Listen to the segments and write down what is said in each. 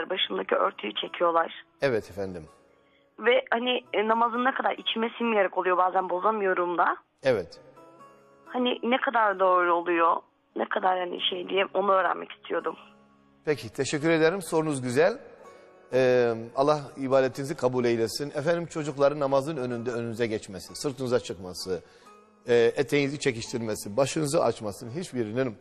başındaki örtüyü çekiyorlar. Evet efendim. Ve hani e, namazın ne kadar içime sinmeyerek oluyor bazen bozamıyorum da. Evet. Hani ne kadar doğru oluyor, ne kadar hani şey diye onu öğrenmek istiyordum. Peki teşekkür ederim. Sorunuz güzel. Ee, Allah ibadetinizi kabul eylesin. Efendim çocukların namazın önünde önünüze geçmesi, sırtınıza çıkması, e, eteğinizi çekiştirmesi, başınızı açmasın hiçbirinin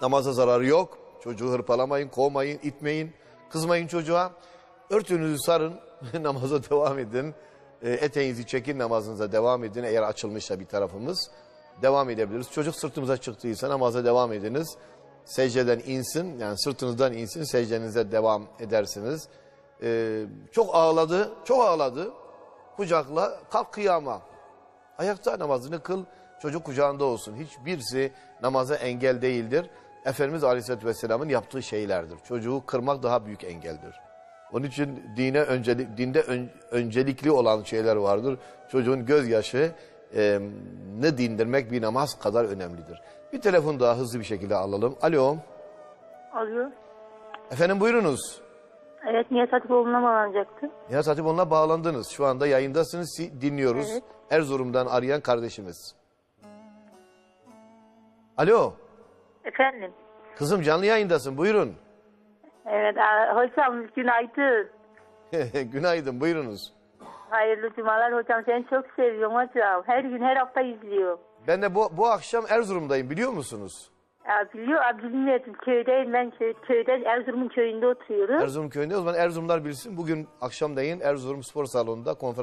namaza zararı yok. Çocuğu hırpalamayın, kovmayın, itmeyin, kızmayın çocuğa. Örtünüzü sarın, namaza devam edin. E, eteğinizi çekin, namazınıza devam edin. Eğer açılmışsa bir tarafımız devam edebiliriz. Çocuk sırtımıza çıktıysa namaza devam ediniz. Secdeden insin, yani sırtınızdan insin, secdenize devam edersiniz. E, çok ağladı, çok ağladı. Kucakla, kalk kıyama. Ayakta namazını kıl, çocuk kucağında olsun. Hiçbirisi namaza engel değildir. Efendimiz Aleyhisselatü Vesselam'ın yaptığı şeylerdir. Çocuğu kırmak daha büyük engeldir. Onun için dine öncelik, dinde ön- öncelikli olan şeyler vardır. Çocuğun gözyaşı e, ne dindirmek bir namaz kadar önemlidir. Bir telefon daha hızlı bir şekilde alalım. Alo. Alo. Efendim buyurunuz. Evet Nihat Hatipoğlu'na bağlanacaktı. Nihat Hatipoğlu'na bağlandınız. Şu anda yayındasınız. Dinliyoruz. Evet. Erzurum'dan arayan kardeşimiz. Alo. Efendim. Kızım canlı yayındasın. Buyurun. Evet a- hocam günaydın. Günaydın. Buyurunuz. Hayırlı cumalar hocam seni çok seviyorum hocam. Her gün her hafta izliyorum. Ben de bu, bu akşam Erzurum'dayım biliyor musunuz? Ya biliyor abi bilmiyordum köydeyim ben köy, köyde Erzurum'un köyünde oturuyorum. Erzurum köyünde o zaman Erzurumlar bilsin. Bugün akşamleyin Erzurum Spor Salonu'nda konferans